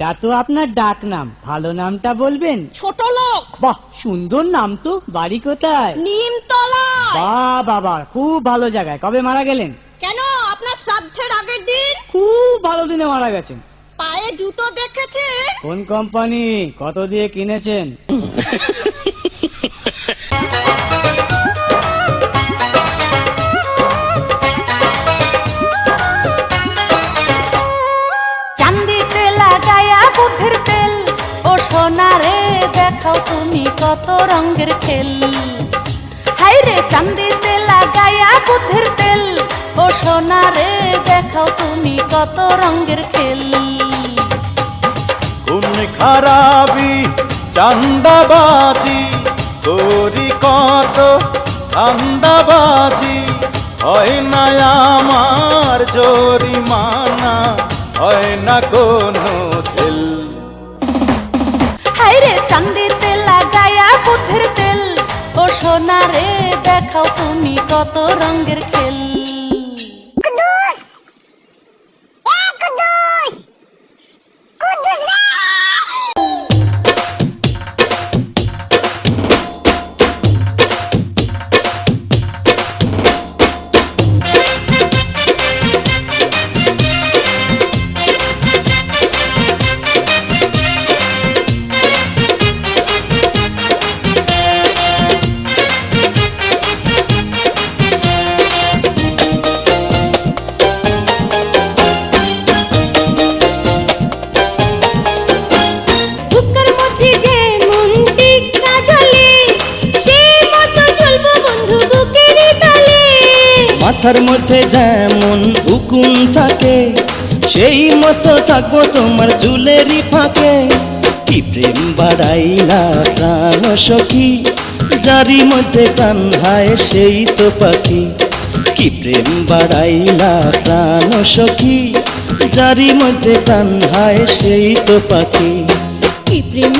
এটা তো আপনার ডাক নাম। ভালো নামটা বলবেন? ছোট লোক। বাহ সুন্দর নাম তো। বাড়ি কোথায়? নিমতলা। বাহ বাবা খুব ভালো জায়গায়। কবে মারা গেলেন? কেন? আপনার শ্রাদ্ধের আগের দিন? খুব ভালো দিনে মারা গেছেন। পায়ে জুতো দেখেছে? কোন কোম্পানি? কত দিয়ে কিনেছেন? বুদ্ধির তেল ও সোনারে দেখাও তুমি কত রঙের খেল। হাইরে চান্দিতে লাগায়া বুদ্ধির তেল। ও সোনারে দেখাও তুমি কত রঙের খেল। কোন খারাপি, চান্দাবাজি করি কত ধান্দাবাজি হয় না আমার জরিমানা, হয় না কোনো হাইরে তেল লাগায়া বুদ্ধির তেল। ও সোনারে দেখাও তুমি কত রঙের খেল। মাথার মধ্যে যেমন উকুন থাকে, সেই মতো থাকব তোমার চুলেরই ফাঁকে। কি প্রেম বাড়াইলা প্রাণ সখী যারি মধ্যে প্রাণ হায় সেই তো পাখি। কি প্রেম বাড়াইলা প্রাণ সখী যারি মধ্যে প্রাণ হায় সেই তো পাখি। কি প্রেম